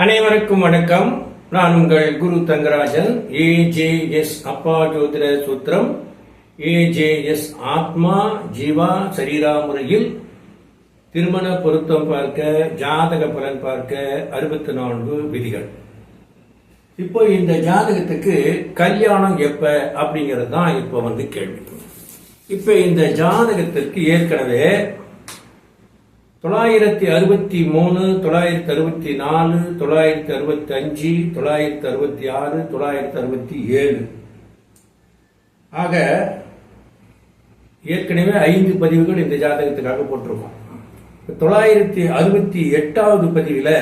அனைவருக்கும் வணக்கம். நான் உங்கள் குரு தங்கராஜன். ஏஜேஎஸ் அப்பா ஜோதிட சூத்திரம். ஏஜேஎஸ் ஆத்மா ஜீவா சரீரா முறையில் திருமண பொருத்தம் பார்க்க ஜாதக பலன் பார்க்க அறுபத்தி நான்கு விதிகள். இப்போ இந்த ஜாதகத்துக்கு கல்யாணம் எப்ப அப்படிங்கிறது தான் இப்போ வந்து கேள்வி. இப்போ இந்த ஜாதகத்திற்கு ஏற்கனவே தொள்ளாயிரத்தி அறுபத்தி மூணு தொள்ளாயிரத்தி அறுபத்தி நாலு தொள்ளாயிரத்தி அறுபத்தி அஞ்சு தொள்ளாயிரத்தி அறுபத்தி ஆறு தொள்ளாயிரத்தி அறுபத்தி ஏழு. ஆக ஏற்கனவே ஐந்து பதிவுகள் இந்த ஜாதகத்துக்காக போட்டிருக்கோம். தொள்ளாயிரத்தி அறுபத்தி எட்டாவது பதிவில்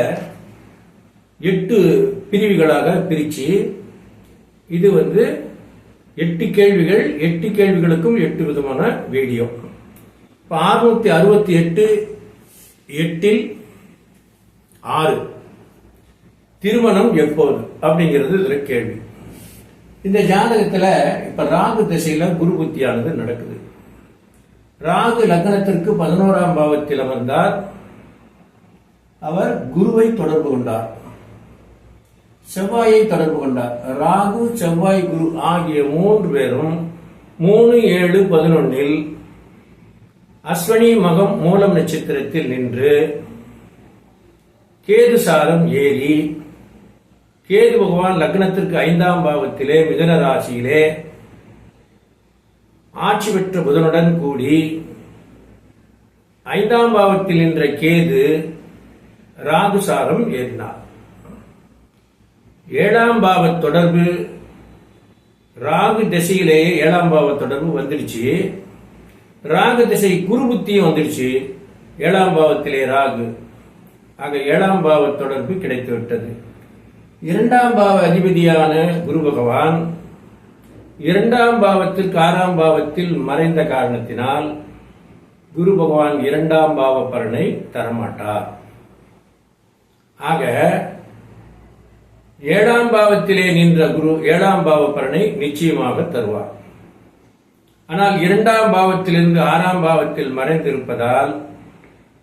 எட்டு பிரிவுகளாக பிரித்து இது வந்து எட்டு கேள்விகள் எட்டு கேள்விகளுக்கும் எட்டு விதமான வீடியோ. இப்போ அறுநூத்தி அறுபத்தி எட்டு எட்டில் ஆறு. திருமணம் எப்போது? அப்படிங்கிறது இதுல கேள்வி. இந்த ஜாதகத்துல இப்ப ராகு திசையில குரு புத்தியானது நடக்குது. ராகு லக்னத்திற்கு பதினோராம் பாவத்தில் அமர்ந்தார். அவர் குருவை தொடர்பு கொண்டார். செவ்வாயை தொடர்பு கொண்டார். ராகு செவ்வாய் குரு ஆகிய மூன்று பேரும் மூணு ஏழு பதினொன்னில் அஸ்வனி மகம் மூலம் நட்சத்திரத்தில் நின்று கேது சாரம் ஏறி கேது பகவான் லக்னத்திற்கு ஐந்தாம் பாவத்திலே மிதன ராசியிலே ஆட்சி பெற்ற புதனுடன் கூடி ஐந்தாம் பாவத்தில் நின்ற கேது ராகு சாரம் ஏறினார். ஏழாம் பாவ தொடர்பு ராகு திசையிலேயே ஏழாம் பாவ தொடர்பு வந்துடுச்சு. ராகு திசை குரு புத்தியும் வந்துடுச்சு. ஏழாம் பாவத்திலே ராகு. ஆக ஏழாம் பாவ தொடர்பு கிடைத்து விட்டது இரண்டாம் பாவ அதிபதியான குரு பகவான் இரண்டாம் பாவத்தில் ஆறாம் பாவத்தில் மறைந்த காரணத்தினால் குரு பகவான் இரண்டாம் பாவ பலனை தரமாட்டார். ஆக ஏழாம் பாவத்திலே நின்ற குரு ஏழாம் பாவ பலனை நிச்சயமாக தருவார். ஆனால் இரண்டாம் பாவத்திலிருந்து ஆறாம் பாவத்தில் மறைந்திருப்பதால்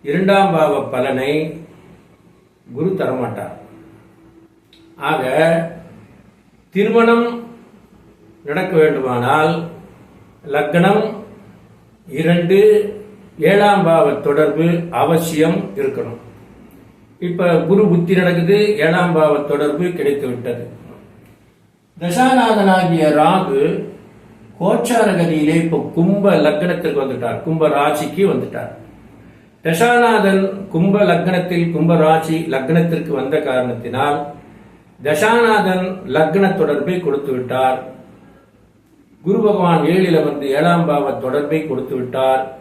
இரண்டாம் பாவ பலனை குரு தரமாட்டார். ஆக திருமணம் நடக்க வேண்டுமானால் லக்னம் இரண்டு ஏழாம் பாவ தொடர்பு அவசியம் இருக்கணும். இப்ப குரு புத்தி நடக்குது ஏழாம் பாவ தொடர்பு கிடைத்து விட்டது தசாநாதனாகிய ராகு கோச்சார கதியிலே இப்போ கும்ப லக்னத்திற்கு வந்துட்டார். கும்ப ராசிக்கு வந்துட்டார். தசாநாதன் கும்ப லக்னத்தில் கும்ப ராசி லக்னத்திற்கு வந்த காரணத்தினால் தசாநாதன் லக்ன தொடர்பை கொடுத்து விட்டார். குரு பகவான் ஏழில வந்து ஏழாம் பாவ தொடர்பை கொடுத்து விட்டார்.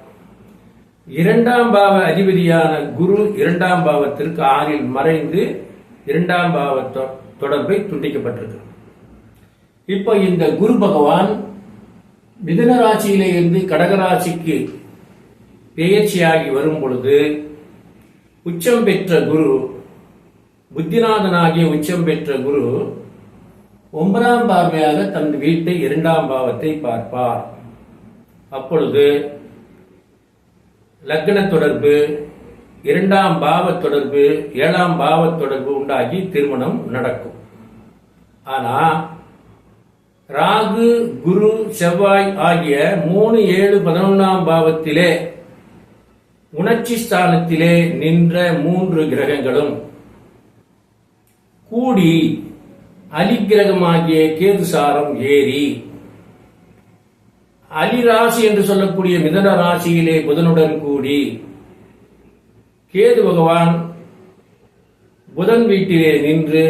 இரண்டாம் பாவ அதிபதியான குரு இரண்டாம் பாவத்திற்கு ஆறில் மறைந்து இரண்டாம் பாவ தொ- தொடர்பை துண்டிக்கப்பட்டிருக்கு இப்போ இந்த குரு பகவான் மிதன ராசியிலே இருந்து கடகராசிக்கு பெயர்ச்சியாகி வரும் பொழுது உச்சம் பெற்ற குரு புத்திநாதனாகிய உச்சம் பெற்ற குரு ஒன்பதாம் பார்வையாக தன் வீட்டை இரண்டாம் பாவத்தை பார்ப்பார். அப்பொழுது லக்ன தொடர்பு இரண்டாம் பாவ தொடர்பு ஏழாம் பாவ தொடர்பு உண்டாகி திருமணம் நடக்கும். ஆனா ராகு குரு செவ்வாய் ஆகிய மூணு ஏழு பதினொன்றாம் பாவத்திலே உணர்ச்சி ஸ்தானத்திலே நின்ற மூன்று கிரகங்களும் கூடி அலிக்கிரகமாகிய கேதுசாரம் ஏறி அலிராசி என்று சொல்லக்கூடிய மிதன ராசியிலே புதனுடன் கூடி கேது பகவான் புதன் வீட்டிலே நின்று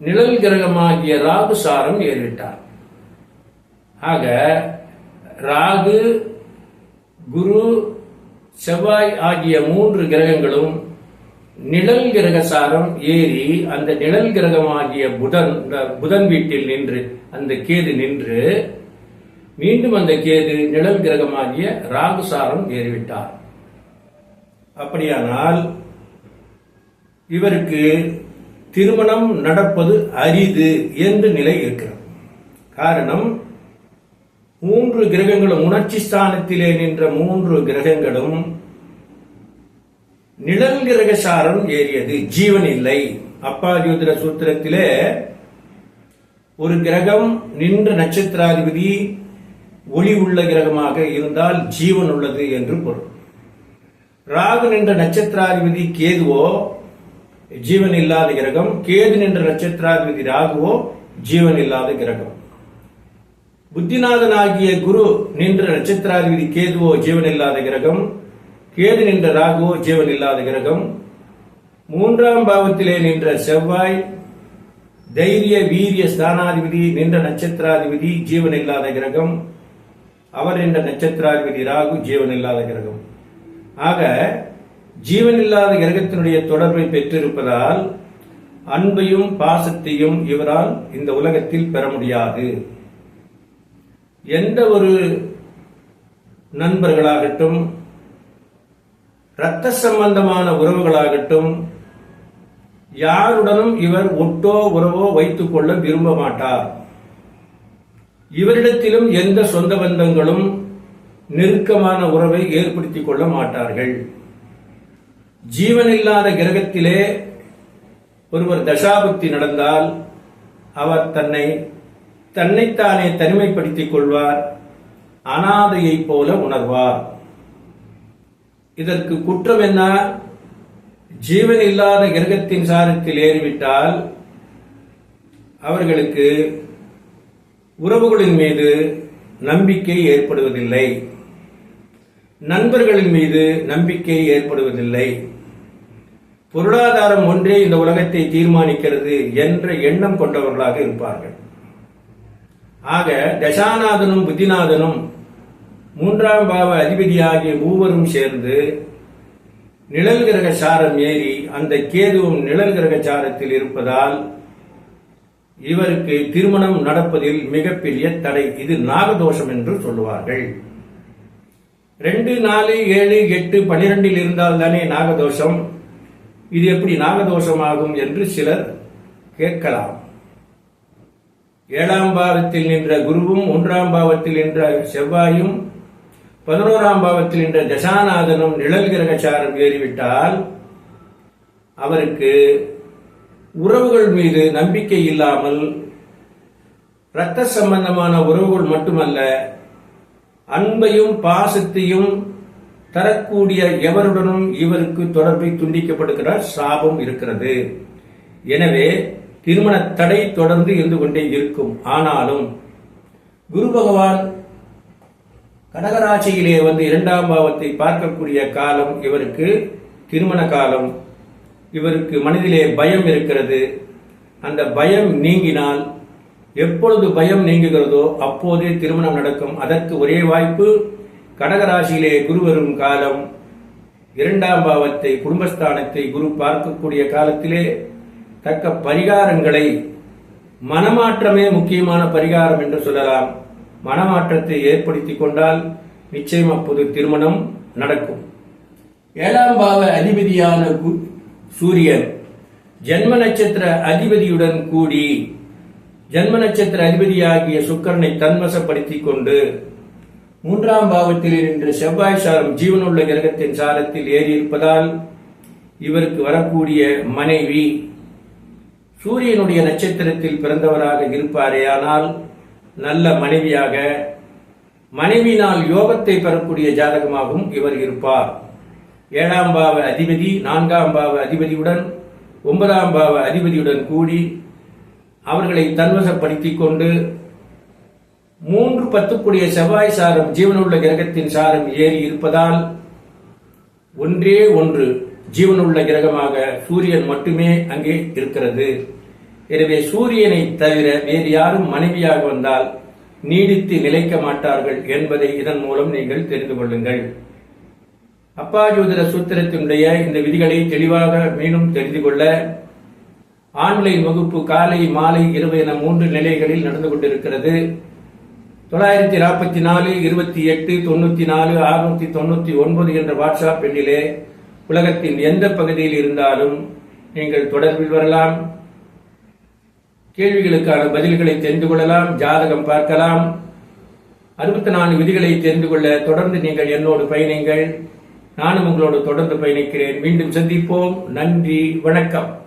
நிழல் கிரகமாகிய ராகு சாரம் ஏறிவிட்டார் ஆக ராகு குரு செவ்வாய் ஆகிய மூன்று கிரகங்களும் நிழல் கிரக சாரம் ஏறி அந்த நிழல் கிரகமாகிய புதன் புதன் வீட்டில் நின்று அந்த கேது நின்று மீண்டும் அந்த கேது நிழல் கிரகமாகிய ராகு சாரம் ஏறிவிட்டார். அப்படியானால் இவருக்கு திருமணம் நடப்பது அரிது என்று நிலை இருக்கிறது. காரணம் மூன்று கிரகங்களும் உணர்ச்சி ஸ்தானத்திலே நின்ற மூன்று கிரகங்களும் நிழல் கிரகசாரம் ஏறியது. ஜீவன் இல்லை. அப்பா ஜோதிட சூத்திரத்திலே ஒரு கிரகம் நின்ற நட்சத்திராதிபதி ஒளி உள்ள கிரகமாக இருந்தால் ஜீவன் உள்ளது என்று பொருள். ராகு நின்ற நட்சத்திராதிபதி கேதுவோ ஜீவன் இல்லாத கிரகம். கேது நின்ற நட்சத்திராதிபதி ராகுவோ ஜீவன் இல்லாத கிரகம். புத்திநாதனாகிய குரு நின்ற நட்சத்திராதிபதி கேதுவோ ஜீவன் இல்லாத கிரகம். கேது நின்ற ராகுவோ ஜீவன் இல்லாத கிரகம். மூன்றாம் பாவத்திலே நின்ற செவ்வாய் தைரிய வீரிய ஸ்தானாதிபதி நின்ற நட்சத்திராதிபதி ஜீவன் இல்லாத கிரகம். அவர் என்ற நட்சத்திராதிபதி ராகு ஜீவன் இல்லாத கிரகம். ஆக ஜீவன் இல்லாத கிரகத்தினுடைய தொடர்பை பெற்றிருப்பதால் அன்பையும் பாசத்தையும் இவரால் இந்த உலகத்தில் பெற முடியாது. எந்த ஒரு நண்பர்களாகட்டும் இரத்த சம்பந்தமான உறவுகளாகட்டும் யாருடனும் இவர் ஒட்டோ உறவோ வைத்துக் கொள்ள விரும்ப மாட்டார். இவரிடத்திலும் எந்த சொந்த பந்தங்களும் நெருக்கமான உறவை ஏற்படுத்திக் கொள்ள மாட்டார்கள். ஜீவனில்லாத கிரகத்திலே ஒருவர் தசாபுக்தி நடந்தால் அவர் தன்னை தன்னைத்தானே தனிமைப்படுத்திக் கொள்வார் அனாதையைப் போல உணர்வார். இதற்கு குற்றம் என்ன? ஜீவன் இல்லாத கிரகத்தின் சாரத்தில் ஏறிவிட்டால் அவர்களுக்கு உறவுகளின் மீது நம்பிக்கை ஏற்படுவதில்லை. நண்பர்களின் மீது நம்பிக்கை ஏற்படுவதில்லை. பொருளாதாரம் ஒன்றே இந்த உலகத்தை தீர்மானிக்கிறது என்ற எண்ணம் கொண்டவர்களாக இருப்பார்கள். ஆக தசாநாதனும் புத்திநாதனும் மூன்றாம் பாவ அதிபதியாகிய மூவரும் சேர்ந்து நிழல் கிரக சாரம் ஏறி அந்த கேதுவும் நிழல் கிரக சாரத்தில் இருப்பதால் இவருக்கு திருமணம் நடப்பதில் மிகப்பெரிய தடை. இது நாகதோஷம் என்று சொல்லுவார்கள். ரெண்டு நாலு ஏழு எட்டு பனிரெண்டில் இருந்தால் தானே நாகதோஷம்? இது எப்படி நாகதோஷமாகும் என்று சிலர் கேட்கலாம். ஏழாம் பாவத்தில் நின்ற குருவும் ஒன்றாம் பாவத்தில் நின்ற செவ்வாயும் பதினோராம் பாவத்தில் நின்ற தசாநாதனும் நிழல் கிரகச்சாரம் ஏறிவிட்டால் அவருக்கு உறவுகள் மீது நம்பிக்கை இல்லாமல் இரத்த சம்பந்தமான உறவுகள் மட்டுமல்ல அன்பையும் பாசத்தையும் தரக்கூடிய எவருடனும் இவருக்கு தொடர்பை துண்டிக்கப்படுகிறார் சாபம் இருக்கிறது. எனவே திருமண தடை தொடர்ந்து இருந்து கொண்டே இருக்கும். ஆனாலும் குரு பகவான் கடகராசியிலே வந்து இரண்டாம் பாவத்தை பார்க்கக்கூடிய காலம் இவருக்கு திருமண காலம். இவருக்கு மனதிலே பயம் இருக்கிறது. அந்த பயம் நீங்கினால் எப்பொழுது பயம் நீங்குகிறதோ அப்போதே திருமணம் நடக்கும். அதற்கு ஒரே வாய்ப்பு கடகராசியிலே குரு வரும் காலம் இரண்டாம் பாவத்தை குடும்பஸ்தானத்தை குரு பார்க்கக்கூடிய காலத்திலே தக்க பரிகாரங்களை மனமாற்றமே முக்கியமான பரிகாரம் என்று சொல்லலாம். மனமாற்றத்தை ஏற்படுத்திக் கொண்டால் நிச்சயம் அப்போது திருமணம் நடக்கும். ஏழாம் பாவ அதிபதியான கு- சூரியன் ஜென்ம நட்சத்திர அதிபதியுடன் கூடி ஜென்ம நட்சத்திர அதிபதியாகிய சுக்கரனை தன்வசப்படுத்திக் கொண்டு மூன்றாம் பாவத்தில் நின்ற செவ்வாய் சாரம் ஜீவனுள்ள கிரகத்தின் சாரத்தில் ஏறியிருப்பதால் இவருக்கு வரக்கூடிய மனைவி சூரியனுடைய நட்சத்திரத்தில் பிறந்தவராக இருப்பாரேயானால் நல்ல மனைவியாக மனைவியினால் யோகத்தை பெறக்கூடிய ஜாதகமாகவும் இவர் இருப்பார். ஏழாம் பாவ அதிபதி நான்காம் பாவ அதிபதியுடன் ஒன்பதாம் பாவ அதிபதியுடன் கூடி அவர்களை தன்வசப்படுத்திக் கொண்டு மூன்று பத்துக்குடிய செவ்வாய் சாரம் ஜீவனுள்ள கிரகத்தின் சாரம் ஏறி இருப்பதால் ஒன்றே ஒன்று ஜீவனுள்ள கிரகமாக சூரியன் மட்டுமே அங்கே இருக்கிறது. எனவே சூரியனை தவிர வேறு யாரும் மனைவியாக வந்தால் நீடித்து நிலைக்க மாட்டார்கள் என்பதை இதன் மூலம் நீங்கள் தெரிந்து கொள்ளுங்கள். அப்பா ஜோதிட சூத்திரத்தினுடைய இந்த விதிகளை தெளிவாக மீண்டும் தெரிந்து கொள்ள ஆன்லைன் வகுப்பு காலை மாலை இரவு என மூன்று நிலைகளில் நடந்து கொண்டிருக்கிறது. தொள்ளாயிரத்தி நாற்பத்தி நாலு இருபத்தி எட்டு தொண்ணூத்தி நாலு அறுநூத்தி தொண்ணூத்தி ஒன்பது என்ற வாட்ஸ்அப் எண்ணிலே உலகத்தின் எந்த பகுதியில் இருந்தாலும் நீங்கள் தொடர்பில் வரலாம். கேள்விகளுக்கான பதில்களை தெரிந்து கொள்ளலாம் ஜாதகம் பார்க்கலாம். அறுபத்தி நாலு விதிகளை தெரிந்து கொள்ள தொடர்ந்து நீங்கள் என்னோடு பயணிங்கள். நானும் உங்களோடு தொடர்ந்து பயணிக்கிறேன். மீண்டும் சந்திப்போம். நன்றி வணக்கம்.